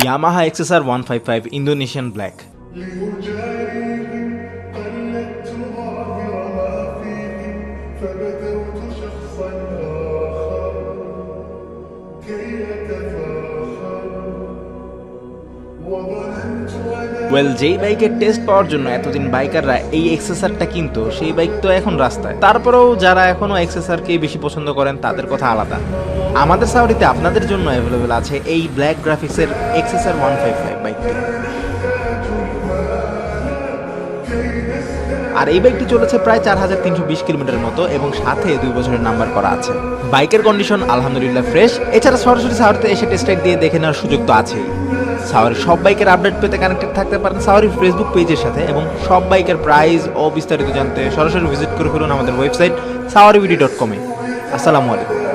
Yamaha XSR 155 Indonesian Black لأجاريهم قلدت ظاهر ما فيهم فبدوت شخصا آخر كي أتفاخر وظننت أنا well যেই বাইকের test পাওয়ার জন্য এতদিন বাইকাররা এই এক্সেসারটা কিনতো, সেই বাইক তো এখন রাস্তায়। তারপরেও যারা এখনও এক্সেসারকেই বেশি পছন্দ করেন, তাদের কথা আলাদা। আমাদের সাউরিতে আপনাদের জন্য অ্যাভেলেবেল আছে এই ব্ল্যাক গ্রাফিক্সের এক্সেসার ওয়ান ফাইভ ফাইভ বাইকটি আর এই বাইকটি চলেছে প্রায় চার হাজার তিনশো বিশ কিলোমিটার মতো এবং সাথে দুই বছরের নাম্বার করা আছে। বাইকের কন্ডিশন আলহামদুলিল্লাহ ফ্রেশ এছাড়া সরাসরি সাউরিতে এসে টেস্ট দিয়ে দেখে নেওয়ার সুযোগ তো আছেই। সাওয়ারি, সব বাইকের আপডেট পেতে কানেক্টেড থাকতে পারেন সাওয়ারির ফেসবুক পেজের সাথে এবং সব বাইকের প্রাইস ও বিস্তারিত জানতে সরাসরি ভিজিট করে ফেলুন আমাদের ওয়েবসাইট সাওয়ারিবিডি ডট কমে আসসালামু আলাইকুম।